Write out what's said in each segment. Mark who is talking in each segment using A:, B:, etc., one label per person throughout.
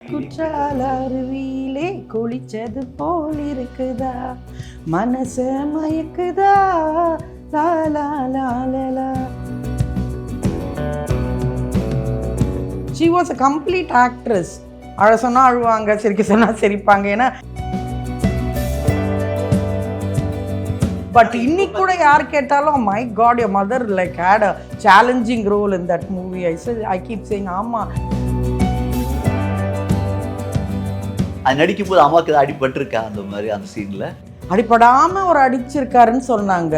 A: குற்றால அருவியிலே குளிச்சது போல் இருக்குதா? மனச மயக்குதா? லா லா she was a complete actress அழ சொன்னா அழுவாங்க சிரிக்க சொன்னா சிரிப்பாங்க ஏன்னா பட் இன்னைக்கு கூட யார் கேட்டாலும் my god your mother like had a challenging role in that movie I I keep saying ஆமாம்
B: அது நடிக்கும்போது அம்மாவுக்கு ஏதாவது அடிபட்டிருக்கா? அந்த மாதிரி அந்த சீன்ல?
A: அடிப்படாம ஒரு அடிச்சிருக்காருன்னு சொன்னாங்க.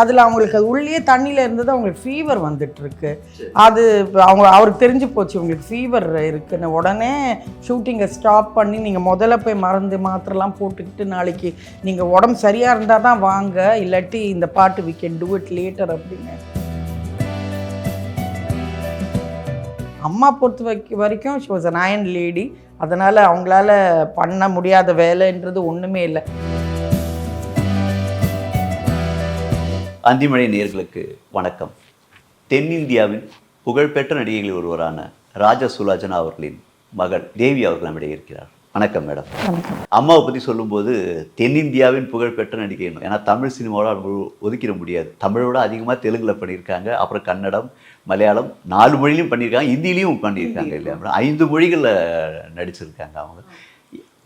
A: அதில் அவங்களுக்கு அது உள்ளே தண்ணியில் இருந்தது அவங்களுக்கு ஃபீவர் வந்துட்டு இருக்கு அது அவங்க அவருக்கு தெரிஞ்சு போச்சு உங்களுக்கு ஃபீவர் இருக்குன்னு. உடனே ஷூட்டிங்கை ஸ்டாப் பண்ணி நீங்கள் முதல்ல போய் மருந்து மாத்திரைலாம் போட்டுக்கிட்டு நாளைக்கு நீங்கள் உடம்பு சரியாக இருந்தால் தான் வாங்க இல்லாட்டி இந்த பாட்டு we can do it later அப்படின்னு. அம்மா பொறுத்த வைக்க வரைக்கும் she was a iron lady அதனால் அவங்களால பண்ண முடியாத வேலைன்றது ஒன்றுமே இல்லை.
B: அந்திமழை நேர்களுக்கு வணக்கம். தென்னிந்தியாவின் புகழ்பெற்ற நடிகைகளில் ஒருவரான ராஜ சுலாஜனா அவர்களின் மகள் தேவி அவர்கள் நம்மிடையே இருக்கிறார். வணக்கம் மேடம். அம்மாவை பற்றி சொல்லும்போது தென்னிந்தியாவின் புகழ்பெற்ற நடிகை ஏன்னா தமிழ் சினிமாவோட அவங்க ஒதுக்கிட முடியாது. தமிழோட அதிகமாக தெலுங்குல பண்ணியிருக்காங்க. அப்புறம் கன்னடம் மலையாளம் நாலு மொழியிலையும் பண்ணியிருக்காங்க. ஹிந்திலையும் பண்ணியிருக்காங்க இல்லையா? ஐந்து மொழிகளில் நடிச்சிருக்காங்க அவங்க.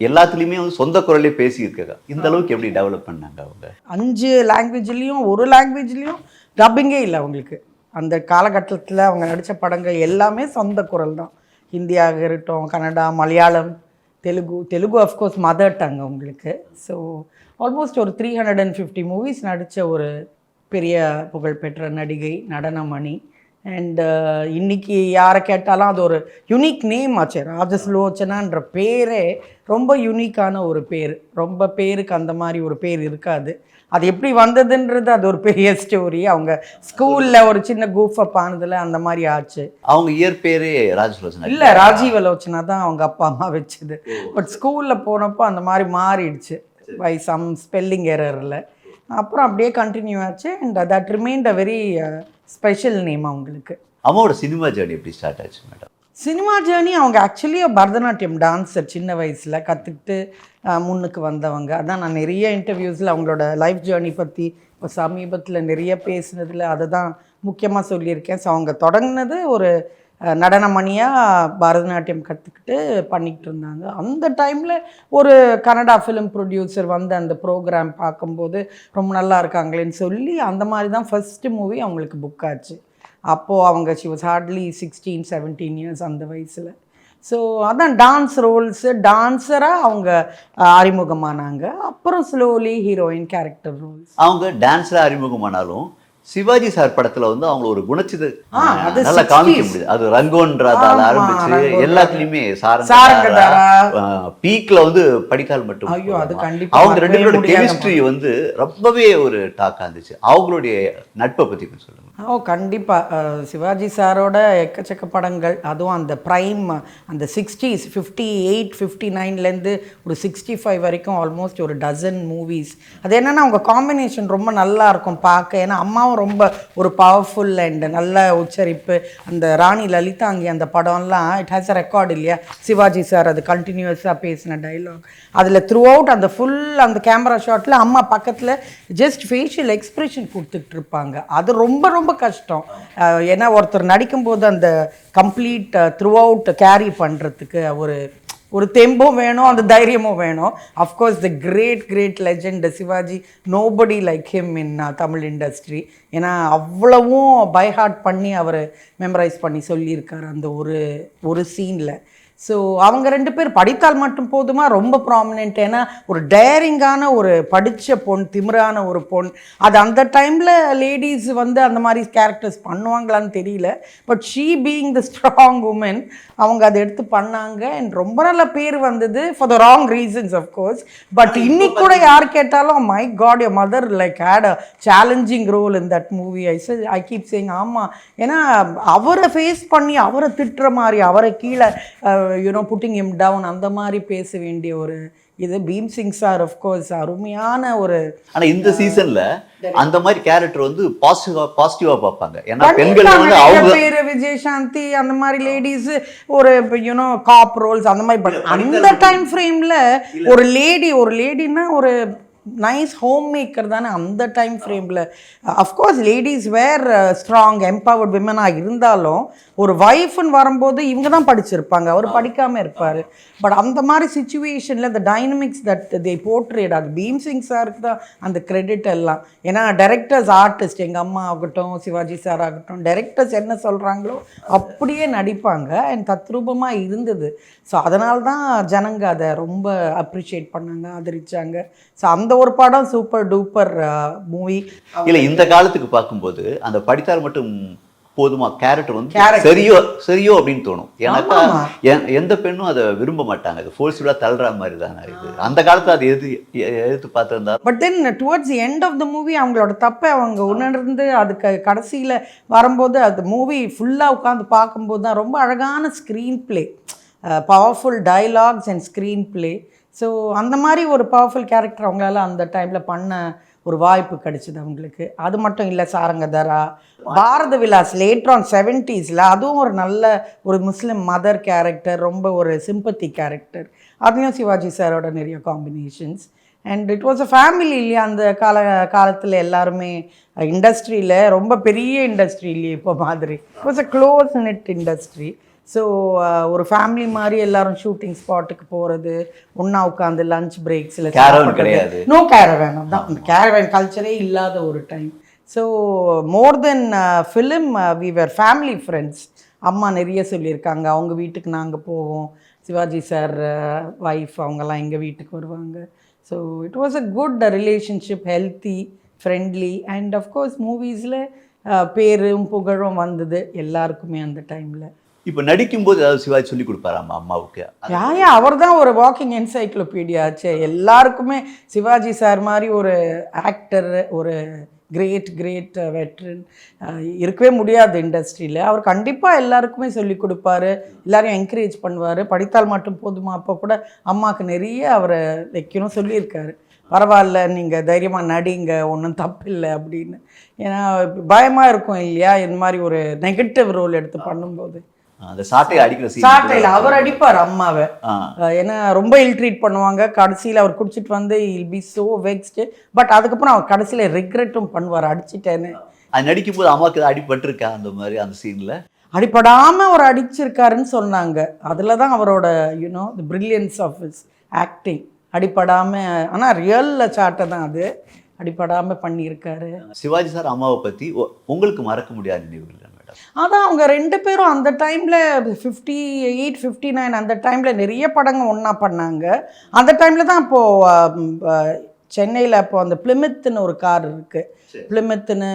B: எல்லாத்துலேயுமே வந்து சொந்த குரலே பேசியிருக்காங்க. இந்த அளவுக்கு எப்படி டெவலப் பண்ணாங்க அவங்க?
A: அஞ்சு லாங்குவேஜ்லேயும் ஒரு லாங்குவேஜ்லேயும் டப்பிங்கே இல்லை அவங்களுக்கு. அந்த காலகட்டத்தில் அவங்க நடித்த படங்கள் எல்லாமே சொந்த குரல் தான். ஹிந்தியாக இருக்கட்டும் Kannada Malayalam Telugu Telugu of course mother tongue அவங்களுக்கு ஸோ ஆல்மோஸ்ட் ஒரு three hundred and fifty movies நடித்த ஒரு பெரிய புகழ்பெற்ற நடிகை நடனமணி. அண்ட் uh, இன்னைக்கு யாரை கேட்டாலும் அது ஒரு யுனிக் நேம் ஆச்சு. ராஜசுலோச்சனான்ற பேரே ரொம்ப யூனிக்கான ஒரு பேர். ரொம்ப பேருக்கு அந்த மாதிரி ஒரு பேர் இருக்காது. அது எப்படி வந்ததுன்றது அது ஒரு பெரிய ஸ்டோரி அவங்க ஸ்கூலில் ஒரு சின்ன கூஃப் அப் ஆனதில் அந்த மாதிரி ஆச்சு.
B: அவங்க இயற்பேரே ராஜசுலோச்சனா
A: இல்லை ராஜீவலோச்சனா தான் அவங்க அப்பா அம்மா வச்சது. பட் ஸ்கூலில் போனப்போ அந்த மாதிரி மாறிடுச்சு பை சம் ஸ்பெல்லிங் எரரில் அப்புறம் அப்படியே கண்டினியூ ஆச்சு. And that remind a very special name அவங்களுக்கு.
B: அம்மாவோட சினிமா ஜேர்னி எப்படி ஸ்டார்ட் ஆச்சு மேடம்
A: சினிமா ஜேர்னி அவங்க ஆக்சுவலி பரதநாட்டியம் டான்ஸர் சின்ன வயசில் கற்றுக்கிட்டு முன்னுக்கு வந்தவங்க. அதான் நான் நிறைய இன்டர்வியூஸில் அவங்களோட லைஃப் ஜேர்னி பற்றி இப்போ சமீபத்தில் நிறைய பேசுனதில் அதை தான் முக்கியமாக சொல்லியிருக்கேன். ஸோ அவங்க தொடங்கினது ஒரு நடனமணியாக பரதநாட்டியம் கற்றுக்கிட்டு பண்ணிக்கிட்டு இருந்தாங்க. அந்த டைமில் ஒரு கனடா ஃபிலிம் ப்ரொடியூசர் வந்து அந்த ப்ரோக்ராம் பார்க்கும்போது ரொம்ப நல்லா இருக்காங்களேன்னு சொல்லி அந்த மாதிரி தான் ஃபஸ்ட்டு மூவி அவங்களுக்கு புக் ஆச்சு. அப்போது அவங்க she was hardly sixteen seventeen years அந்த வயசில். ஸோ அதான் டான்ஸ் ரோல்ஸு டான்ஸராக அவங்க அறிமுகமானாங்க. அப்புறம் ஸ்லோலி ஹீரோயின் கேரக்டர் ரோல்ஸ்
B: அவங்க டான்ஸில் அறிமுகமானாலும் சிவாஜி சார் படத்துல வந்து அவங்க ஒரு குணச்சித நல்லா
A: 60s.
B: காமிக்க முடியுது அது ரங்கோன்றதால ஆரம்பிச்சு. எல்லாத்துலயுமே. பீக்ல வந்து படிக்கால் மட்டும்.
A: கண்டிப்பா
B: அவங்க ரெண்டு பேரோட கெமிஸ்ட்ரி வந்து ரொம்பவே ஒரு டாக்கா இருந்துச்சு அவங்களுடைய நட்பை பத்தி சொல்லுங்க
A: ஓ கண்டிப்பாக சிவாஜி சாரோட எக்கச்சக்க படங்கள் அதுவும் அந்த ப்ரைம் அந்த சிக்ஸ்டீஸ் ஃபிஃப்டி எயிட் ஃபிஃப்டி நைன்லேருந்து ஒரு சிக்ஸ்டி ஃபைவ் வரைக்கும் ஆல்மோஸ்ட் ஒரு டசன் மூவிஸ் அது என்னென்னா அவங்க காம்பினேஷன் ரொம்ப நல்லா இருக்கும் பார்க்க ஏன்னா அம்மாவும் ரொம்ப ஒரு பவர்ஃபுல் அண்ட் நல்ல உச்சரிப்பு. அந்த ராணி லலிதாங்கி அந்த படம்லாம் இட் ஹேஸ் அ ரெக்கார்டு இல்லையா? சிவாஜி சார் அது கண்டினியூஸாக பேசின டைலாக் அதில் த்ரூ அவுட் அந்த ஃபுல் அந்த கேமரா ஷாட்டில் அம்மா பக்கத்தில் ஜஸ்ட் ஃபேஷியல் எக்ஸ்பிரஷன் கொடுத்துட்டு இருப்பாங்க. அது ரொம்ப ரொம்ப கஷ்டம். ஏன்னா ஒருத்தர் நடிக்கும்போது அந்த கம்ப்ளீட் த்ரூ அவுட் கேரி பண்ணுறதுக்கு ஒரு ஒரு தெம்பும் வேணும் அந்த தைரியமும் வேணும். Of course the great great legend Shivaji nobody like him in Tamil industry ஏன்னா அவ்வளவும் பைஹார்ட் பண்ணி அவர் மெமரைஸ் பண்ணி சொல்லியிருக்காரு அந்த ஒரு ஒரு சீனில் ஸோ அவங்க ரெண்டு பேர் படித்தால் மட்டும் போதுமா? ரொம்ப ப்ராமினென்ட் ஏன்னா ஒரு டேரிங்கான ஒரு படித்த பொண் திமிரான ஒரு பொண் அது அந்த டைமில் லேடிஸ் வந்து அந்த மாதிரி கேரக்டர்ஸ் பண்ணுவாங்களான்னு தெரியல. But she being the strong woman அவங்க அதை எடுத்து பண்ணாங்க. அண்ட் ரொம்ப நல்ல பேர் வந்தது for the wrong reasons course but இன்னைக்கு கூட யார் கேட்டாலும் my god your mother like had a challenging role in that movie I I keep saying ஆமாம் ஏன்னா அவரை ஃபேஸ் பண்ணி அவரை திட்டுற மாதிரி அவரை கீழே யூனோ புட்டிங் இம் டவுன் அந்த மாதிரி பேச வேண்டிய ஒரு இது. பீம் சிங் சார் கோர்ஸ் அருமையான ஒரு
B: ஆனா இந்த சீசன்ல அந்த மாதிரி கேரக்டர் வந்து பாசிட்டிவா பாசிட்டிவா பார்ப்பாங்க. ஏன்னா பெண்கள் வந்து அவங்க
A: பேரு விஜயசாந்தி அந்த மாதிரி லேடிஸ் ஒரு யூனோ காப் ரோல்ஸ் அந்த மாதிரி. அந்த டைம் ஃப்ரேம்ல ஒரு லேடி ஒரு லேடின்னா ஒரு நைஸ் ஹோம் மேக்கர் தானே அந்த டைம் ஃப்ரேமில் of course ladies were strong empowered விமனாக இருந்தாலும் ஒரு ஒய்ஃப்னு வரும்போது இவங்க தான் படிச்சிருப்பாங்க. அவர் படிக்காமல் இருப்பார். பட் அந்த மாதிரி சுச்சுவேஷனில் இந்த டைனமிக்ஸ் தட் தே போர்ட்ரேட் அது பீம் சிங் சாருக்கு தான் அந்த கிரெடிட் எல்லாம். ஏன்னா டைரக்டர்ஸ் ஆர்டிஸ்ட் எங்கள் அம்மா ஆகட்டும் சிவாஜி சார் ஆகட்டும் டைரக்டர்ஸ் என்ன சொல்கிறாங்களோ அப்படியே நடிப்பாங்க. அண்ட் தத்ரூபமாக இருந்தது. ஸோ அதனால தான் ஜனங்க அதை ரொம்ப அப்ரிஷியேட் பண்ணாங்க ஆதரிச்சாங்க. ஸோ அந்த ஒரு படம் சூப்பர் டூப்பர் மூவி
B: இல்ல இந்த காலத்துக்கு பார்க்கும்போது அந்த படித்தால் மட்டும் போதுமா? கேரக்டர் வந்து. சரியோ சரியோ அப்படின்னு தோணும். ஏன்னாக்கா எந்த பெண்ணும் அதை விரும்ப மாட்டாங்க. அது ஃபோர்ஸ்ஃபுல்லாக தள்ளுற மாதிரி தானே இது. அந்த காலத்துல அது எது எதிர்த்து பார்த்திருந்தா?
A: But then towards end of the movie அவங்களோட தப்பை அவங்க உணர்ந்து அதுக்கு கடைசியில் வரும்போது அது மூவி ஃபுல்லாக உட்காந்து பார்க்கும்போது தான் ரொம்ப அழகான screenplay powerful dialogues and screenplay so அந்த மாதிரி ஒரு பவர்ஃபுல் கேரக்டர் அவங்களால அந்த டைமில் பண்ண ஒரு வாய்ப்பு கிடைச்சிது அவங்களுக்கு. அது மட்டும் இல்லை சாரங்கதரா பாரத விலாஸ் ஆன் செவன்ட்டீஸில் அதுவும் ஒரு நல்ல ஒரு முஸ்லீம் மதர் கேரக்டர் ரொம்ப ஒரு சிம்பத்தி கேரக்டர் அதுலேயும் சிவாஜி சாரோட நிறைய combinations and it was a family இல்லையா அந்த கால காலத்தில் எல்லாருமே. இண்டஸ்ட்ரியில் ரொம்ப பெரிய இண்டஸ்ட்ரி இல்லையே இப்போ மாதிரி. It was a close net industry so ஒரு ஃபேமிலி மாதிரி எல்லாரும் ஷூட்டிங் ஸ்பாட்டுக்கு போகிறது ஒன்றா உட்காந்து லஞ்ச் பிரேக்ஸில்
B: கிடையாது.
A: நோ கேரவேன் அந்த கேரவேன் கல்ச்சரே இல்லாத ஒரு time so more than film we were family friends அம்மா நிறைய சொல்லியிருக்காங்க. அவங்க வீட்டுக்கு நாங்கள் போவோம். சிவாஜி சார் ஒய்ஃப் அவங்கெல்லாம் எங்கள் வீட்டுக்கு வருவாங்க. So it was a good relationship healthy friendly and of course மூவிஸில் பேரும் புகழும் வந்தது எல்லாருக்குமே அந்த டைமில்
B: இப்போ நடிக்கும்போது ஏதாவது சிவாஜி சொல்லி கொடுப்பாராமா அம்மாவுக்கு?
A: யாயா அவர் தான் ஒரு வாக்கிங் என்சைக்ளோபீடியா ஆச்சே. எல்லாருக்குமே சிவாஜி சார் மாதிரி ஒரு ஆக்டர் ஒரு கிரேட் கிரேட் வெட்ரன் இருக்கவே முடியாது இண்டஸ்ட்ரியில் அவர் கண்டிப்பாக எல்லாருக்குமே சொல்லி கொடுப்பாரு. எல்லாரையும் என்கரேஜ் பண்ணுவார். படித்தால் மட்டும் போதுமா? அப்போ கூட அம்மாவுக்கு நிறைய அவரை வைக்கணும் சொல்லியிருக்காரு. பரவாயில்ல நீங்கள் தைரியமாக நடிங்க ஒன்றும் தப்பில்லை அப்படின்னு. ஏன்னா பயமாக இருக்கும் இல்லையா? இந்த மாதிரி ஒரு நெகட்டிவ் ரோல் எடுத்து பண்ணும்போது.
B: அந்த சாட்டையை அடிக்கிற scene
A: சாட்டையில் அவர் அடிப்பார் அம்மாவை. ஏன்னா ரொம்ப இல் ட்ரீட் பண்ணுவாங்க. கடைசியில் அவர் குடிச்சிட்டு வந்து ill be so vexed but அதுக்கப்புறம் அவர் கடைசியில் ரிக்ரெட்டும் பண்ணுவார். அடிச்சிட்டேன்னு.
B: அது நடிக்கும்போது அம்மாவுக்கு ஏதாவது அடிபட்டிருக்கா அந்த மாதிரி அந்த சீன்ல
A: அடிப்படாமல் அவர் அடிச்சிருக்காருன்னு சொன்னாங்க. அதில் தான் அவரோட you know the brilliance of his acting அடிப்படாமல் ஆனால் ரியலில் சாட்டை தான் அது. அடிப்படாமல் பண்ணியிருக்காரு.
B: சிவாஜி சார் அம்மாவை பத்தி ஒ- உங்களுக்கு மறக்க முடியாத நினைவுகள்?
A: அதான் அவங்க ரெண்டு பேரும் அந்த டைமில் ஃபிஃப்டி எயிட் ஃபிஃப்டி நைன் அந்த டைமில் நிறைய படங்கள் ஒன்றா பண்ணாங்க. அந்த டைமில் தான் இப்போது சென்னையில் அப்போ அந்த பிளிமித்துன்னு ஒரு கார் இருக்குது பிளிமித்துன்னு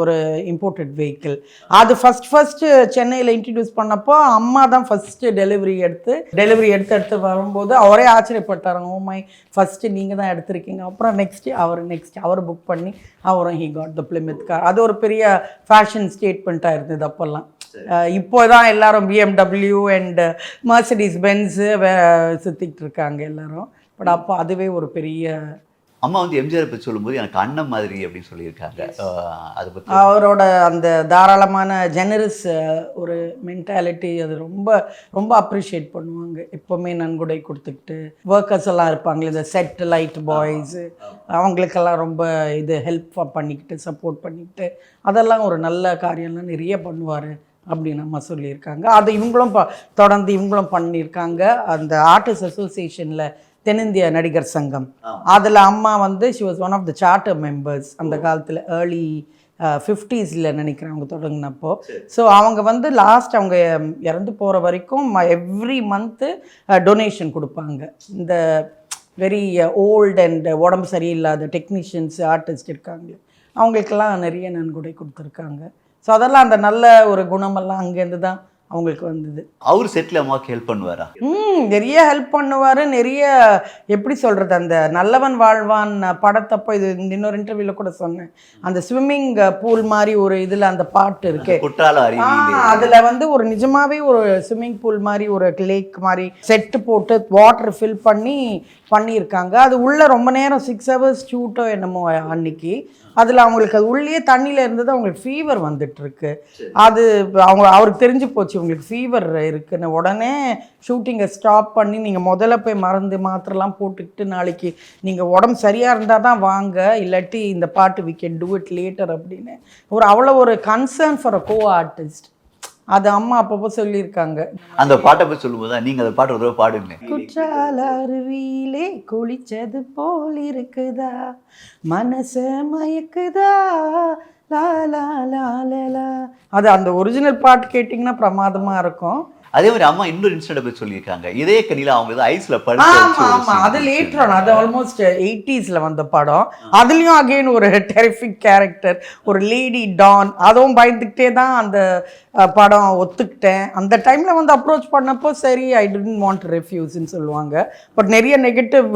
A: ஒரு இம்போர்ட்டட் வெஹிக்கிள் அது ஃபஸ்ட் ஃபஸ்ட்டு சென்னையில் இன்ட்ரடியூஸ் பண்ணப்போ அம்மா தான் ஃபஸ்ட்டு டெலிவரி எடுத்து டெலிவரி எடுத்து எடுத்து வரும்போது அவரே ஆச்சரியப்பட்டாராங்க ஓ மை ஃபஸ்ட்டு நீங்கள் தான் எடுத்திருக்கீங்க. அப்புறம் நெக்ஸ்ட்டு அவர் நெக்ஸ்ட் அவர் புக் பண்ணி அவரும் he got the Plymouth car அது ஒரு பெரிய ஃபேஷன் ஸ்டேட்மெண்ட்டாக இருந்தது அப்போல்லாம். இப்போ தான் எல்லாரும் பிஎம்டபிள்யூ அண்ட் மர்சடிஸ் பென்ஸு சுற்றிக்கிட்டு இருக்காங்க எல்லாரும். பட் அப்போ அதுவே ஒரு பெரிய
B: அம்மா வந்து எம்ஜிஆர் பத்தி சொல்லும்போது எனக்கு அண்ணன் மாதிரி அப்படின்னு சொல்லியிருக்காங்க. அதை பத்தி
A: அவரோட அந்த தாராளமான ஜெனரஸ் ஒரு மென்டாலிட்டி அது ரொம்ப ரொம்ப அப்ரிஷியேட் பண்ணுவாங்க. எப்போவுமே நன்கொடை கொடுத்துக்கிட்டு ஒர்க்கர்ஸ் எல்லாம் இருப்பாங்களே இந்த செட் லைட் பாய்ஸு அவங்களுக்கெல்லாம் ரொம்ப இது ஹெல்ப் பண்ணிக்கிட்டு சப்போர்ட் பண்ணிக்கிட்டு அதெல்லாம் ஒரு நல்ல காரியம்லாம் நிறைய பண்ணுவார் அப்படின்னு அம்மா சொல்லியிருக்காங்க. அது இவங்களும் ப தொடர்ந்து இவங்களும் பண்ணியிருக்காங்க. அந்த ஆர்டிஸ்ட் அசோசியேஷனில் தென்னிந்திய நடிகர் சங்கம். அதில் அம்மா வந்து she was one of the charter members அந்த காலத்தில் ஏர்லி ஃபிஃப்டீஸில் நினைக்கிறேன் அவங்க தொடங்கினப்போ. ஸோ அவங்க வந்து லாஸ்ட் அவங்க இறந்து போகிற வரைக்கும் எவ்ரி மந்த்து டொனேஷன் கொடுப்பாங்க. இந்த வெரி ஓல்ட் அண்ட் உடம்பு சரியில்லாத டெக்னீஷியன்ஸ் ஆர்டிஸ்ட் இருக்காங்க. அவங்களுக்கெல்லாம் நிறைய நன்கொடை கொடுத்துருக்காங்க. ஸோ அதெல்லாம் அந்த நல்ல ஒரு குணமெல்லாம் அங்கேருந்து தான் அவங்களுக்கு வந்தது.
B: அவர் செட்டில் அம்மாவுக்கு ஹெல்ப் பண்ணுவாரா?
A: ம் நிறைய ஹெல்ப் பண்ணுவார் நிறைய எப்படி சொல்கிறது அந்த நல்லவன் வாழ்வான் படத்தப்போ இது இன்னொரு இன்டர்வியூவில் கூட சொன்னேன். அந்த ஸ்விம்மிங் பூல் மாதிரி ஒரு இதில் அந்த பாட்டு இருக்கே. அதுல வந்து ஒரு நிஜமாவே ஒரு ஸ்விம்மிங் பூல் மாதிரி ஒரு லேக் மாதிரி செட்டு போட்டு வாட்டர் ஃபில் பண்ணி பண்ணியிருக்காங்க. அது உள்ள ரொம்ப நேரம் சிக்ஸ் ஹவர்ஸ் ஷூட்டோ என்னமோ அன்னைக்கு. அதில் அவங்களுக்கு அது உள்ளே தண்ணியில் இருந்தது அவங்களுக்கு ஃபீவர் வந்துட்டு இருக்கு அது அவங்க அவருக்கு தெரிஞ்சு போச்சு உங்களுக்கு ஃபீவர் இருக்குன்னு. உடனே ஷூட்டிங்கை ஸ்டாப் பண்ணி நீங்கள் முதல்ல போய் மருந்து மாத்திரைலாம் போட்டுக்கிட்டு நாளைக்கு நீங்கள் உடம்பு சரியாக இருந்தால் தான் வாங்க. இல்லாட்டி இந்த பாட்டு we can do it later அப்படின்னு. ஒரு அவ்வளோ ஒரு concern for a co artist அது அம்மா அப்பப்போ சொல்லியிருக்காங்க.
B: அந்த பாட்டை போய் சொல்லும்போது நீங்க அந்த பாட்டு ஒரு தடவை பாடுங்க.
A: குற்றால அருவியிலே குளிச்சது போல் இருக்குதா? மனச மயக்குதா? லா லா லா லா, லா அது அந்த ஒரிஜினல் பாட்டு கேட்டிங்கன்னா பிரமாதமா இருக்கும்.
B: அதே மாதிரி அம்மா இன்னொரு இன்சிடென்ட் போய் சொல்லியிருக்காங்க. இதே கனியில அவங்க ஏதோ ஐஸ்ல படுத்து
A: ஆமா
B: வச்சு ஒரு
A: ஆமா.
B: scene
A: அது. லேட்டர் அது ஆல்மோஸ்ட் எயிட்டிஸ்ல வந்த படம். அதுலயும் அகைன் ஒரு டெரிஃபிக் கேரக்டர் ஒரு லேடி டான் அதுவும் பயந்துக்கிட்டே தான் அந்த படம் ஒத்துக்கிட்டேன். அந்த டைம்ல வந்து அப்ரோச் பண்ணப்போ சரி ஐ டென்ட் வாண்ட் ரெஃப்யூஸ்ன்னு சொல்லுவாங்க. பட் நிறைய நெகட்டிவ்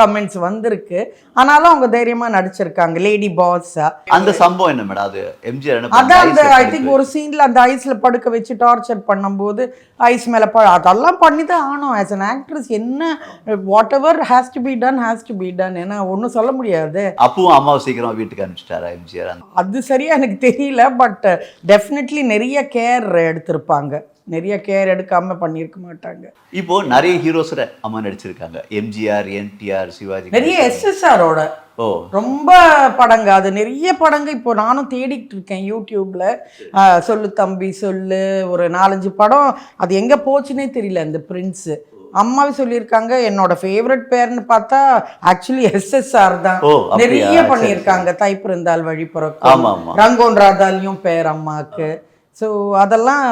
A: கமெண்ட்ஸ் வந்திருக்கு. ஆனாலும் அவங்க தைரியமா நடிச்சிருக்காங்க. லேடி பாஸ்
B: அந்த சம்பவம் என்ன மேடம்? அது எம்ஜிஆர்
A: அதான் அந்த? ஐ திங்க் ஒரு சீன்ல அந்த ஐஸ்ல படுக்க வச்சு டார்ச்சர் பண்ணும்போது ஐஸ் மேல ப அதெல்லாம் பண்ணி தான் ஆனோம் ஆஸ் அன் ஆக்ட்ரஸ் என்ன whatever has to be done has to be done ஏன்னா ஒன்றும் சொல்ல முடியாது.
B: அப்பவும் அம்மாவை சீக்கிரம் வீட்டுக்கு அனுப்பிச்சிட்டாரா எம்ஜிஆர்?
A: அது சரியா எனக்கு தெரியல பட் டெஃபினெட்லி நிறைய கேர் எடுத்திருப்பாங்க. நிறைய கேர் எடுக்காம பண்ணியிருக்க மாட்டாங்க.
B: இப்போ நிறைய ஹீரோஸோட அம்மா நடிச்சிருக்காங்க. எம்ஜிஆர் என்டிஆர் சிவாஜி
A: நிறைய எஸ்எஸ்ஆரோட
B: ஓ.
A: ரொம்ப படங்க. அது நிறைய படங்க இப்போ நானும் தேடிட்டு இருக்கேன் யூடியூப்ல சொல்லு தம்பி சொல்லு. ஒரு நாலஞ்சு படம். அது எங்க போச்சுன்னே தெரியல அந்த பிரின்ஸ் அம்மாவே சொல்லியிருக்காங்க என்னோட ஃபேவரட் பேர்னு பார்த்தா ஆக்சுவலி எஸ்எஸ்ஆர் தான்? நிறைய பண்ணியிருக்காங்க. தைப்பிருந்தால் வழி பிறக்கும். ரங்கோன் ராதாலையும் பேர் அம்மாக்கு. ஸோ அதெல்லாம்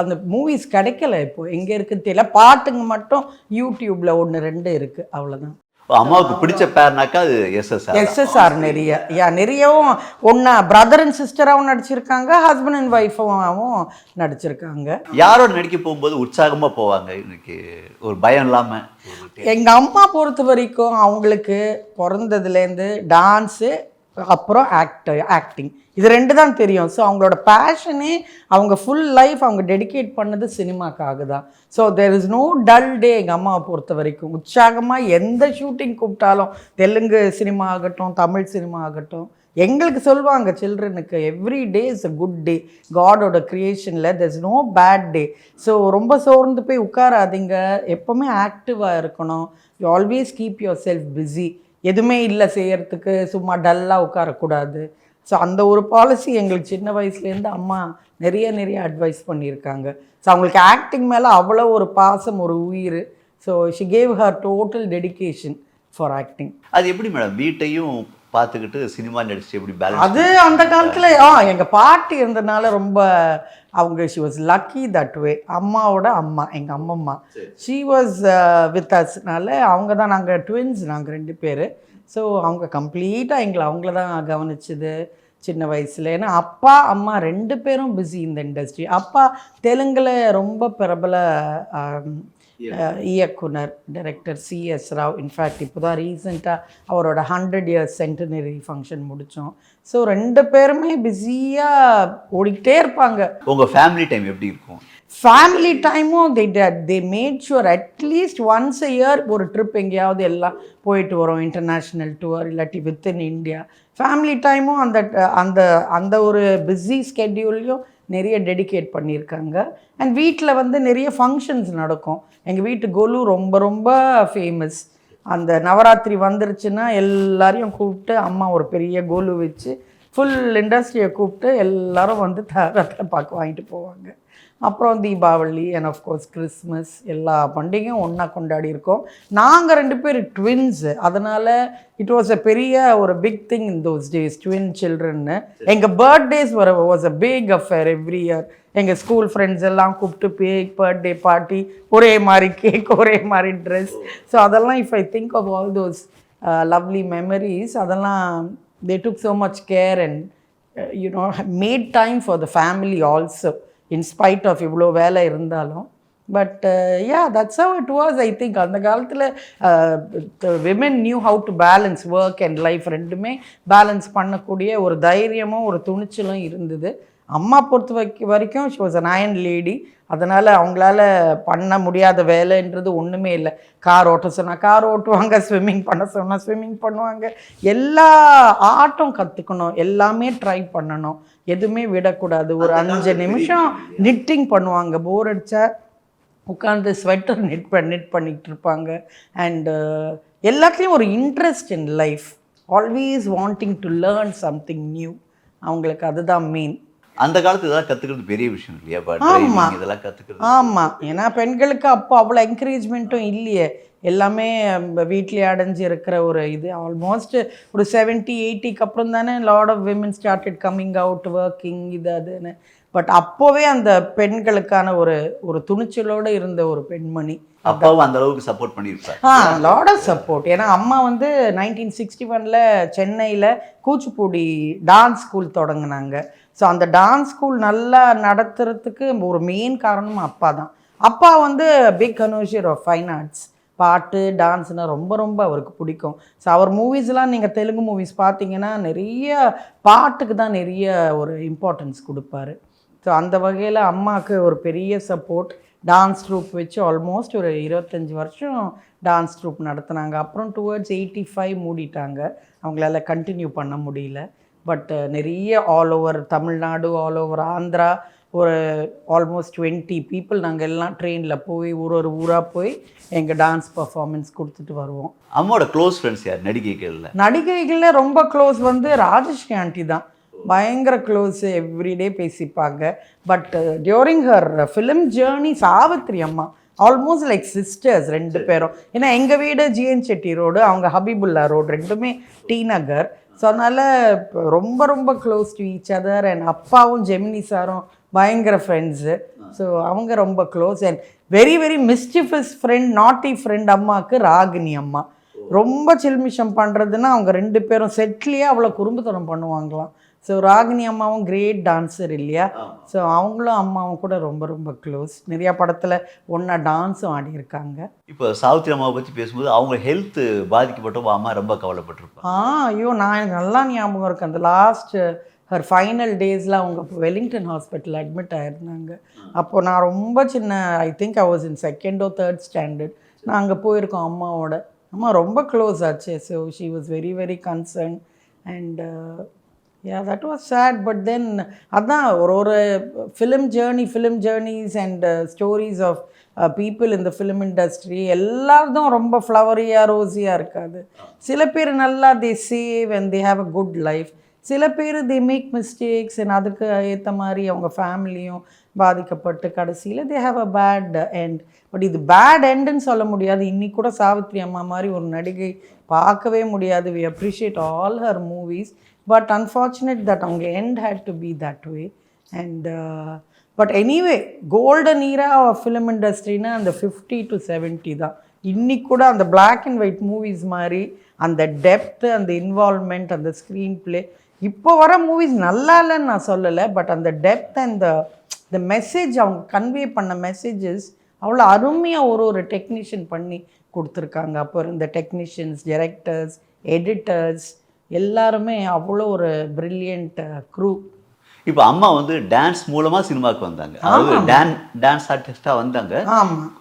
A: அந்த மூவிஸ் கிடைக்கல இப்போ. எங்க இருக்குன்னு தெரியல. பாட்டுங்க மட்டும் யூடியூப்ல ஒன்று ரெண்டு இருக்கு. அவ்வளவுதான்.
B: அம்மாவுக்கு பிடிச்ச பேர்னாக்கா அது எஸ்எஸ்ஆர்
A: எஸ்எஸ்ஆர் நிறைய. யா நிறையவும் ஒன்றா பிரதர் அண்ட் சிஸ்டராகவும் நடிச்சிருக்காங்க. ஹஸ்பண்ட் அண்ட் ஒய்ஃபாகவும் நடிச்சிருக்காங்க.
B: யாரோட நடிக்க போகும்போது உற்சாகமா போவாங்க? இன்னைக்கு ஒரு பயம் இல்லாம ஒரு
A: எங்க அம்மா பொறுத்த வரைக்கும் அவங்களுக்கு பிறந்ததுலேருந்து டான்ஸு அப்புறம் ஆக்ட் ஆக்டிங் இது ரெண்டு தான் தெரியும். ஸோ அவங்களோட பேஷனே அவங்க ஃபுல் லைஃப் அவங்க டெடிகேட் பண்ணது சினிமாக்காக தான் so there is no dull day எங்கள் அம்மாவை பொறுத்த வரைக்கும். உற்சாகமாக எந்த ஷூட்டிங் கூப்பிட்டாலும் தெலுங்கு சினிமா ஆகட்டும் தமிழ் சினிமா ஆகட்டும் எங்களுக்கு சொல்லுவாங்க சில்ட்ரனுக்கு every day is a good day காடோட க்ரியேஷனில் there's no bad day so ரொம்ப சோர்ந்து போய் உட்காராதீங்க. எப்போவுமே ஆக்டிவாக இருக்கணும். You always keep yourself busy எதுவுமே இல்லை செய்யறதுக்கு சும்மா டல்லாக உட்காரக்கூடாது. ஸோ அந்த ஒரு பாலிசி எங்களுக்கு சின்ன வயசுலேருந்து அம்மா நிறைய நிறைய அட்வைஸ் பண்ணியிருக்காங்க. ஸோ அவங்களுக்கு ஆக்டிங் மேலே அவ்வளோ ஒரு பாசம் ஒரு உயிர். So she gave her total dedication for acting
B: அது எப்படி மேடம் வீட்டையும் பார்த்துக்கிட்டு சினிமா நடிச்சு எப்படி பேலன்ஸ்
A: அது அந்த காலத்துல ஆ எங்க பாட்டி இருந்தனால ரொம்ப அவங்க she was lucky that way அம்மாவோட அம்மா எங்க அம்மம்மா. ஷீ வாஸ் வித் அஸ்னால அவங்க தான் நாங்கள் ட்வின்ஸ் நாங்கள் ரெண்டு பேர். ஸோ அவங்க கம்ப்ளீட்டாக எங்களை அவங்கள தான் கவனிச்சது சின்ன வயசுல. ஏன்னா அப்பா அம்மா ரெண்டு பேரும் பிஸி இந்த இண்டஸ்ட்ரி அப்பா தெலுங்குல ரொம்ப பிரபல இயக்குனர் டைரக்டர் சிஎஸ் ராவ். இன்ஃபேக்ட் இப்போ தான் ரீசெண்டாக அவரோட ஹண்ட்ரட் இயர்ஸ் சென்டினரி ஃபங்க்ஷன் முடித்தோம் ஸோ ரெண்டு பேருமே பிஸியாக ஓடிக்கிட்டே இருப்பாங்க.
B: உங்க ஃபேமிலி டைம் எப்படி இருக்கும்?
A: ஃபேமிலி டைமும் they they made sure at least once a year ஒரு ட்ரிப் எங்கேயாவது எல்லாம் போயிட்டு வரோம். இன்டர்நேஷ்னல் டூர் இல்லாட்டி வித் இன் இந்தியா ஃபேமிலி டைமும் அந்த அந்த அந்த ஒரு பிஸி ஸ்கெட்யூல்லையும் நிறைய டெடிகேட் பண்ணியிருக்காங்க. அண்ட் வீட்டில் வந்து நிறைய ஃபங்க்ஷன்ஸ் நடக்கும். எங்கள் வீட்டு கொலு ரொம்ப ரொம்ப ஃபேமஸ் அந்த நவராத்திரி வந்துருச்சுன்னா எல்லாரையும் கூப்பிட்டு அம்மா ஒரு பெரிய கோலு வச்சு ஃபுல் இண்டஸ்ட்ரியை கூப்பிட்டு எல்லாரும் வந்து தரத்தை பார்க்க வாங்கிட்டு போவாங்க. அப்புறம் தீபாவளி அண்ட் ஆஃப்கோர்ஸ் கிறிஸ்மஸ் எல்லா பண்டிகையும் ஒன்றா கொண்டாடி இருக்கோம். நாங்கள் ரெண்டு பேர் ட்வின்ஸு அதனால் இட் வாஸ் அ பெரிய ஒரு big thing in those days twin சில்ட்ரன்னு எங்கள் பர்த்டேஸ் வர was a big affair every year எங்கள் ஸ்கூல் ஃப்ரெண்ட்ஸ் எல்லாம் கூப்பிட்டு பேக் பர்த்டே பார்ட்டி ஒரே மாதிரி கேக் ஒரே மாதிரி ட்ரெஸ் ஸோ அதெல்லாம் if I think of all those lovely memories அதெல்லாம் they took so much care and you know made time for the family also in spite of இவ்வளோ வேலை இருந்தாலும். But yeah that's how it was I think அந்த காலத்தில் women knew how to balance work and life ரெண்டுமே balance பண்ணக்கூடிய ஒரு தைரியமும் ஒரு துணிச்சலும் இருந்தது. அம்மா பொறுத்த வைக்க வரைக்கும் she was an iron lady அதனால் அவங்களால பண்ண முடியாத வேலைன்றது ஒன்றுமே இல்லை. கார் ஓட்ட சொன்னால் கார் ஓட்டுவாங்க ஸ்விம்மிங் பண்ண சொன்னால் ஸ்விம்மிங் பண்ணுவாங்க. எல்லா ஆட்டம் கற்றுக்கணும் எல்லாமே ட்ரை பண்ணணும். எதுவுமே விடக்கூடாது. ஒரு அஞ்சு நிமிஷம் நிட்டிங் பண்ணுவாங்க. போர் அடிச்சா உட்காந்து ஸ்வெட்டர் நிட் பண்ண நிட் பண்ணிகிட்டு இருப்பாங்க. அண்டு எல்லாத்துலேயும் ஒரு interest in life always wanting to learn something new அவங்களுக்கு அதுதான் மெயின்
B: அந்த காலத்து இதெல்லாம் கத்துக்கிறது பெரிய விஷயம் இல்லையா? இப்போ
A: ஆமா.
B: driving இதெல்லாம் கத்துக்கிறது.
A: ஆமாம் ஏன்னா பெண்களுக்கு அப்போ அவ்வளோ என்கரேஜ்மெண்ட்டும் இல்லையே. எல்லாமே வீட்லேயே அடைஞ்சு இருக்கிற ஒரு இது. ஆல்மோஸ்ட் ஒரு செவன்ட்டி எயிட்டிக்கு அப்புறம் தானே lot of women started coming out working இது அதுன்னு. பட் அப்போவே அந்த பெண்களுக்கான ஒரு ஒரு துணிச்சலோடு இருந்த ஒரு பெண்மணி.
B: அப்பாவும் அந்த அளவுக்கு சப்போர்ட் பண்ணியிருப்பார்.
A: ஆ லாட் ஆஃப் சப்போர்ட் ஏன்னா அம்மா வந்து நைன்டீன் சிக்ஸ்டி ஒனில் சென்னையில் கூச்சிப்பூடி டான்ஸ் ஸ்கூல் தொடங்கினாங்க. ஸோ அந்த டான்ஸ் ஸ்கூல் நல்லா நடத்துறதுக்கு ஒரு மெயின் காரணம் அப்பா தான் அப்பா வந்து big connoisseur of fine arts பாட்டு டான்ஸ்னால் ரொம்ப ரொம்ப அவருக்கு பிடிக்கும். ஸோ அவர் மூவிஸ்லாம் நீங்கள் தெலுங்கு மூவிஸ் பார்த்தீங்கன்னா நிறைய பாட்டுக்கு தான் நிறைய ஒரு இம்பார்ட்டன்ஸ் கொடுப்பாரு. ஸோ அந்த வகையில் அம்மாவுக்கு ஒரு பெரிய சப்போர்ட் டான்ஸ் ட்ரூப் வச்சு ஆல்மோஸ்ட் ஒரு இருபத்தஞ்சி வருஷம் டான்ஸ் ட்ரூப் நடத்துனாங்க. அப்புறம் டுவர்ட்ஸ் எயிட்டி ஃபைவ் மூடிட்டாங்க. அவங்களால கண்டினியூ பண்ண முடியல. பட் நிறைய all over Tamil Nadu all over Andhra ஒரு ஆல்மோஸ்ட் டுவெண்ட்டி பீப்புள் நாங்கள் எல்லாம் ட்ரெயினில் போய் ஒரு ஒரு ஊராக போய் எங்கள் டான்ஸ் பர்ஃபார்மன்ஸ் கொடுத்துட்டு வருவோம்.
B: அம்மாவோட க்ளோஸ் ஃப்ரெண்ட்ஸ் யார்? நடிகைகள்ல?
A: நடிகைகளில் ரொம்ப க்ளோஸ் வந்து ராஜஸ்ரீ ஆண்டி தான். பயங்கர க்ளோஸ் எவ்ரிடே பேசிப்பாங்க. But during her film journey Savitri அம்மா ஆல்மோஸ்ட் லைக் சிஸ்டர்ஸ் ரெண்டு பேரும். ஏன்னா எங்கள் வீடு ஜிஎன் செட்டி ரோடு அவங்க ஹபீபுல்லா ரோடு ரெண்டுமே டி நகர் ஸோ அதனால் ரொம்ப ரொம்ப close to each other and அப்பாவும் ஜெமினி சாரும் பயங்கர ஃப்ரெண்ட்ஸு ஸோ அவங்க ரொம்ப close and very very mischievous friend naughty friend அம்மாவுக்கு ராகினி அம்மா. ரொம்ப சில்மிஷம் பண்ணுறதுன்னா அவங்க ரெண்டு பேரும் செட்லேயே அவ்வளோ குறும்புத்தனம் பண்ணுவாங்களாம். ஸோ ராகினி அம்மாவும் கிரேட் டான்ஸர் இல்லையா? ஸோ அவங்களும் அம்மாவும் கூட ரொம்ப ரொம்ப க்ளோஸ் நிறையா படத்தில் ஒன்றா டான்ஸும் ஆடியிருக்காங்க.
B: இப்போ சாவித்திரி அம்மாவை பற்றி பேசும்போது அவங்க ஹெல்த் பாதிக்கப்பட்டவங்க அம்மா ரொம்ப கவலைப்பட்டிருப்பாங்க.
A: ஆ ஐயோ நான் எனக்கு நல்லா ஞாபகம் இருக்கு. அந்த லாஸ்ட் ஹர் ஃபைனல் டேஸில் அவங்க வெலிங்டன் ஹாஸ்பிட்டல் அட்மிட் ஆயிருந்தாங்க. அப்போ நான் ரொம்ப சின்ன I think I was in second or third standard நான் அங்கே போயிருக்கோம் அம்மாவோட. அம்மா ரொம்ப க்ளோஸ் ஆச்சு. So she was very very concern and yeah that was sad but then அதான் ஒரு ஒரு film journey film journeys and stories of people இந்த ஃபிலிம் இண்டஸ்ட்ரி எல்லாரும் ரொம்ப ஃப்ளவரியாக ரோஸியாக இருக்காது. சில பேர் நல்லா they save and they have a good life சில பேர் தே மேக் மிஸ்டேக்ஸ் அண்ட் அதுக்கு ஏற்ற மாதிரி அவங்க ஃபேமிலியும் பாதிக்கப்பட்டு கடைசியில் they have a bad end but இது பேட் எண்டுன்னு சொல்ல முடியாது. இன்னைக்கு கூட சாவித்ரி அம்மா மாதிரி ஒரு நடிகை பார்க்கவே முடியாது. We appreciate all her movies but unfortunate that அவங்க end had to be that way and but anyway golden era film இண்டஸ்ட்ரினா அந்த ஃபிஃப்டி டு செவன்ட்டி தான். இன்னைக்கு கூட அந்த பிளாக் அண்ட் ஒயிட் மூவிஸ் மாதிரி அந்த டெப்த்து அந்த இன்வால்மெண்ட் அந்த ஸ்க்ரீன் பிளே இப்போ வர மூவிஸ் நல்லா இல்லைன்னு நான் சொல்லலை பட் அந்த டெப்த் அண்ட் த மெசேஜ் அவங்க கன்வே பண்ண மெசேஜஸ் அவ்வளோ அருமையாக ஒரு ஒரு டெக்னீஷியன் பண்ணி கொடுத்துருக்காங்க. அப்போ இருந்த டெக்னீஷியன்ஸ் டைரக்டர்ஸ் எடிட்டர்ஸ் எல்லாருமே அவ்வளோ ஒரு பிரில்லியன்ட் க்ரூ uh,
B: இப்போ அம்மா வந்து டான்ஸ் மூலமா சினிமாவுக்கு வந்தாங்க. அதாவது டான் டான்ஸ் ஆர்டிஸ்டா வந்தாங்க.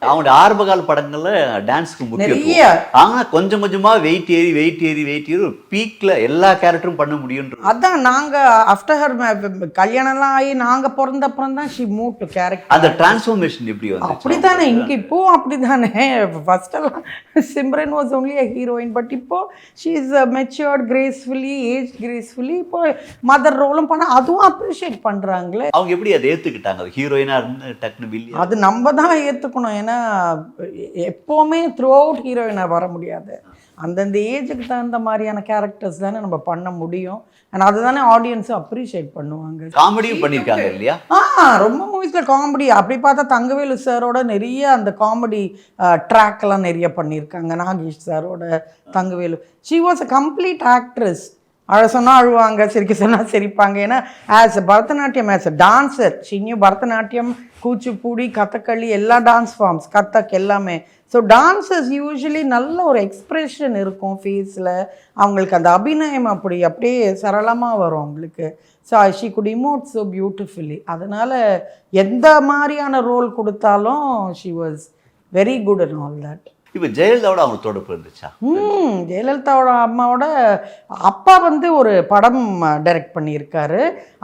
B: அவங்களுடைய ஆரம்பகால படங்கள்ல டான்ஸ்க்கு. முக்கியம் ஆனா கொஞ்சம் கொஞ்சமா வெயிட் ஏறி வெயிட் ஏறி வெயிட் ஏறி பீக்ல எல்லா கேரக்டரும் பண்ண முடியுன்ற
A: அதான் நாங்கள் ஆஃப்டர் ஹர் கல்யாணம்லாம் ஆகி நாங்கள் பிறந்த அப்புறம் தான் ஷி மூவ் டு கேரக்டர்
B: அந்த டிரான்ஸ்ஃபர்மேஷன் எப்படி வந்து
A: அப்படிதானே. இங்க இப்போவும் அப்படிதானே. ஃபர்ஸ்ட் எல்லாம் Simran was only a heroine but இப்போ she is matured gracefully age gracefully இப்போ மதர் ரோலும் பண்ண அதுவும் அப்ரிஷியேட் பண்றாங்களே.
B: அவங்க எப்படி அதை ஏத்துக்கிட்டாங்க? அது ஹீரோயினா இருந்து டக்குனு வில்லியா
A: அது நம்ம தான் ஏற்றுக்கணும் ஏன்னா எப்போவுமே த்ரூ அவுட் ஹீரோயினாக வர முடியாது. அந்தந்த ஏஜுக்கு தகுந்த மாதிரியான கேரக்டர்ஸ் தானே நம்ம பண்ண முடியும். அண்ட் அதுதானே ஆடியன்ஸும் அப்ரிஷியேட் பண்ணுவாங்க.
B: காமெடியும் பண்ணியிருக்காங்க இல்லையா?
A: ஆ ரொம்ப மூவிஸில் காமெடி அப்படி பார்த்தா தங்கவேலு சாரோட நிறைய அந்த காமெடி ட்ராக்லாம் நிறைய பண்ணியிருக்காங்க நாகேஷ் சாரோட Thangavelu. She was a complete actress அழ சொன்னால் அழுவாங்க சிரிக்க சொன்னால் சிரிப்பாங்க. ஏன்னா as Bharatanatyam as a dancer சின்னியும் Bharatanatyam Kuchipudi Kathakali எல்லா டான்ஸ் ஃபார்ம்ஸ் கத்தக் எல்லாமே. ஸோ டான்ஸர்ஸ் யூஸ்வலி நல்ல ஒரு எக்ஸ்ப்ரெஷன் இருக்கும் ஃபேஸில் அவங்களுக்கு அந்த அபிநயம் அப்படி அப்படியே சரளமாக வரும் அவங்களுக்கு. So she could emote so beautifully அதனால் எந்த மாதிரியான ரோல் கொடுத்தாலும் she was very good and all that
B: இப்போ ஜெயலலிதாவோட அவங்க தொடர்பு இருந்துச்சா?
A: ம் ஜெயலலிதாவோட அம்மாவோட அப்பா வந்து ஒரு படம் டைரக்ட் பண்ணியிருக்காரு.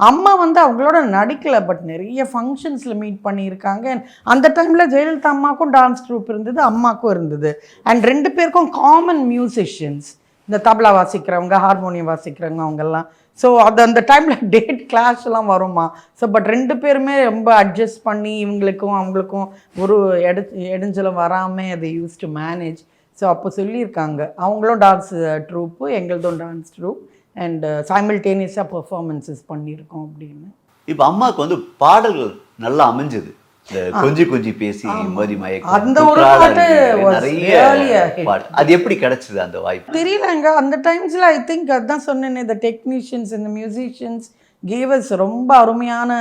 A: அம்மா வந்து அவங்களோட நடிக்கலை பட் நிறைய ஃபங்க்ஷன்ஸில் மீட் பண்ணியிருக்காங்க. அந்த டைமில் ஜெயலலிதா அம்மாவுக்கும் டான்ஸ் ட்ரூப் இருந்தது அம்மாவுக்கும் இருந்தது. அண்ட் ரெண்டு பேருக்கும் காமன் மியூசிஷியன்ஸ் இந்த தபலா வாசிக்கிறவங்க ஹார்மோனியம் வாசிக்கிறவங்க அவங்கெல்லாம். ஸோ அது அந்த டைமில் டேட் கிளாஷ்லாம் வருமா ஸோ பட் ரெண்டு பேருமே ரொம்ப அட்ஜஸ்ட் பண்ணி இவங்களுக்கும் அவங்களுக்கும் ஒரு எடு இடைஞ்சலும் வராமல் அதை யூஸ் டு மேனேஜ் ஸோ அப்போ சொல்லியிருக்காங்க. அவங்களும் டான்ஸ் ட்ரூப்பு எங்களதும் டான்ஸ் ட்ரூப் அண்ட் சைமில்டேனியஸாக பெர்ஃபார்மன்ஸஸ் பண்ணியிருக்கோம் அப்படின்னு.
B: இப்போ அம்மாவுக்கு வந்து பாடல்கள் நல்லா அமைஞ்சது. இந்த கொஞ்சி கொஞ்சி பேசி மோதி மயக்கம்
A: அந்த ஒரு பாட்டு
B: நிறைய. பாட்டு. அது எப்படி கிடைச்சது அந்த வாய்ப்பு?
A: தெரியலங்க. அந்த டைம்ஸில் ஐ திங்க் அதான் சொன்னேனே இந்த டெக்னீஷியன்ஸ் இந்த மியூசிஷியன்ஸ் கேவஸ் ரொம்ப அருமையான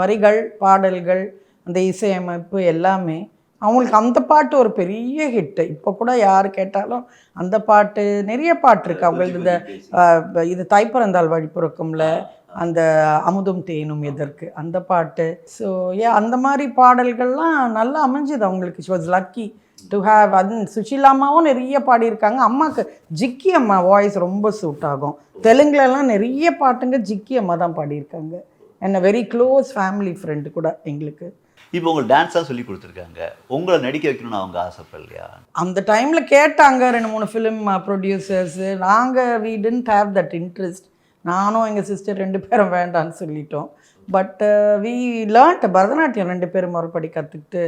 A: வரிகள் பாடல்கள் அந்த இசையமைப்பு எல்லாமே. அவங்களுக்கு அந்த பாட்டு ஒரு பெரிய ஹிட்டு இப்போ கூட யார் கேட்டாலும் அந்த பாட்டு நிறைய பாட்டு இருக்கு. அவங்களுக்கு இந்த இது தைப்பறந்தால் வழிப்புறக்கும்ல அந்த அமுதும் தேனும் எதற்கு? அந்த பாட்டு. ஸோ ஏ அந்த மாதிரி பாடல்கள்லாம் நல்லா அமைஞ்சுது அவங்களுக்கு. She was lucky to have அது சுஷிலாமாவும் நிறைய பாடியிருக்காங்க. அம்மாவுக்கு ஜிக்கி அம்மா வாய்ஸ் ரொம்ப சூட் ஆகும். தெலுங்குலலாம் நிறைய பாட்டுங்க ஜிக்கி அம்மா தான் பாடியிருக்காங்க. என்ன வெரி க்ளோஸ் ஃபேமிலி ஃப்ரெண்டு கூட எங்களுக்கு.
B: இப்போ உங்களுக்கு டான்ஸ் தான் சொல்லி கொடுத்துருக்காங்க. உங்களை நடிக்க வைக்கணும்னு அவங்க ஆசைப்படலையா?
A: அந்த டைமில் கேட்டாங்க ரெண்டு மூணு ஃபிலிம் ப்ரொடியூசர்ஸு நாங்கள் we tend have that interest நானும் எங்கள் சிஸ்டர் ரெண்டு பேரும் வேண்டான்னு சொல்லிட்டோம். பட் வி லேர்ன்ட் பரதநாட்டியம் ரெண்டு பேரும் மறுபடி கற்றுக்கிட்டு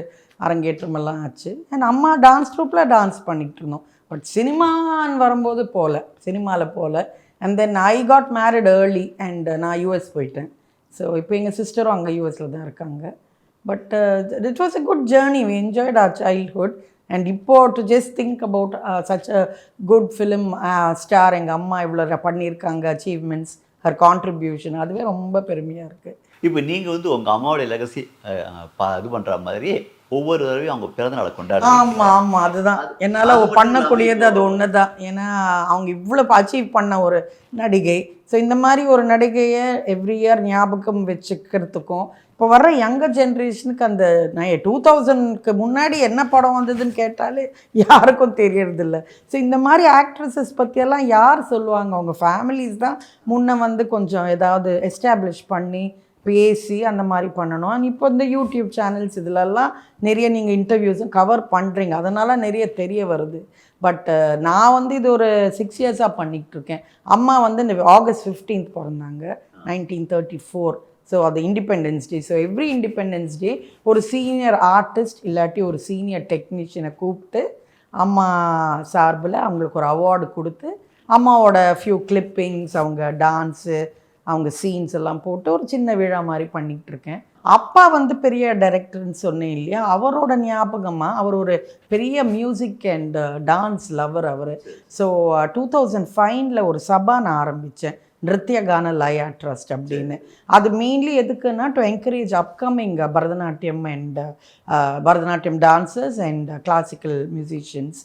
A: அரங்கேற்றமெல்லாம் ஆச்சு. அண்ட் அம்மா டான்ஸ் ட்ரூப்பில் டான்ஸ் பண்ணிகிட்டு இருந்தோம். பட் சினிமான்னு வரும்போது போகல சினிமாவில் போகல and then I got married early and நான் யூஎஸ் போயிட்டேன். ஸோ இப்போ எங்கள் சிஸ்டரும் அங்கே யூஎஸில் தான் இருக்காங்க. But it was a good journey we enjoyed our childhood and இப்போ to just think about such a good film star எங்கள் அம்மா இவ்வளோ பண்ணியிருக்காங்க அச்சீவ்மெண்ட்ஸ் ஹர் கான்ட்ரிபியூஷன் அதுவே ரொம்ப பெருமையாக இருக்குது
B: இப்போ நீங்க வந்து உங்க அம்மாவுடைய லெகசி இது பண்ற மாதிரி ஒவ்வொரு தடவையும் அவங்க பிறந்த நாளை கொண்டாடுறாங்க.
A: ஆமாம் ஆமாம் அதுதான். என்னால் பண்ணக்கூடியது அது ஒன்று தான் ஏன்னா அவங்க இவ்வளோ அச்சீவ் பண்ண ஒரு நடிகை. ஸோ இந்த மாதிரி ஒரு நடிகையை எவ்ரி இயர் ஞாபகம் வச்சுக்கிறதுக்கும் இப்போ வர்ற யங்கர் ஜென்ரேஷனுக்கு அந்த நான் டூ தௌசண்ட்க்கு முன்னாடி என்ன படம் வந்ததுன்னு கேட்டாலே யாருக்கும் தெரியறதில்ல. ஸோ இந்த மாதிரி ஆக்ட்ரஸஸ் பற்றியெல்லாம் யார் சொல்லுவாங்க? அவங்க ஃபேமிலிஸ் தான் முன்ன வந்து கொஞ்சம் ஏதாவது எஸ்டாப்ளிஷ் பண்ணி பேசி அந்த மாதிரி பண்ணணும். அண்ட் இப்போ இந்த யூடியூப் சேனல்ஸ் இதிலெல்லாம் நிறைய நீங்கள் இன்டர்வியூஸும் கவர் பண்ணுறீங்க அதனால் நிறைய தெரிய வருது. பட் நான் வந்து இது ஒரு சிக்ஸ் இயர்ஸாக பண்ணிகிட்டு இருக்கேன். அம்மா வந்து இந்த ஆகஸ்ட் 15th பிறந்தாங்க. நைன்டீன் தேர்ட்டி ஃபோர் ஸோ அது independence day so every independence day ஒரு சீனியர் ஆர்டிஸ்ட் இல்லாட்டி ஒரு சீனியர் டெக்னீஷியனை கூப்பிட்டு அம்மா சார்பில் அவங்களுக்கு ஒரு அவார்டு கொடுத்து அம்மாவோட ஃபியூ கிளிப்பிங்ஸ் அவங்க டான்ஸு அவங்க சீன்ஸ் எல்லாம் போட்டு ஒரு சின்ன விழா மாதிரி பண்ணிகிட்டு இருக்கேன் அப்பா வந்து பெரிய டைரக்டர்னு சொன்னேன் இல்லையா? அவரோட ஞாபகமாக அவர் ஒரு பெரிய மியூசிக் அண்ட் டான்ஸ் லவர் அவர். ஸோ டூ தௌசண்ட் ஃபைனில் ஒரு சபா நான் ஆரம்பித்தேன் நிருத்ய கான லயா ட்ரஸ்ட் அப்படின்னு. அது மெயின்லி எதுக்குன்னா to encourage upcoming Bharatanatyam and uh, Bharatanatyam dancers and classical musicians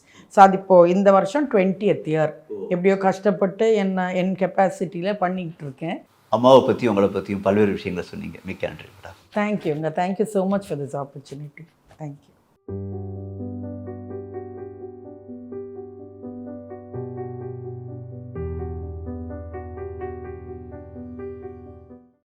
A: இப்போது இந்த வருஷம் டுவெண்ட்டியத் இயர் எப்படியோ கஷ்டப்பட்டு என்ன என் கெப்பாசிட்டியில் பண்ணிக்கிட்டு இருக்கேன்
B: அம்மாவை பற்றி உங்களை பற்றியும் பல்வேறு விஷயங்களை சொன்னீங்க. மிக்க நன்றி மேடம்
A: தேங்க்யூங்க thank you so much for this opportunity thank you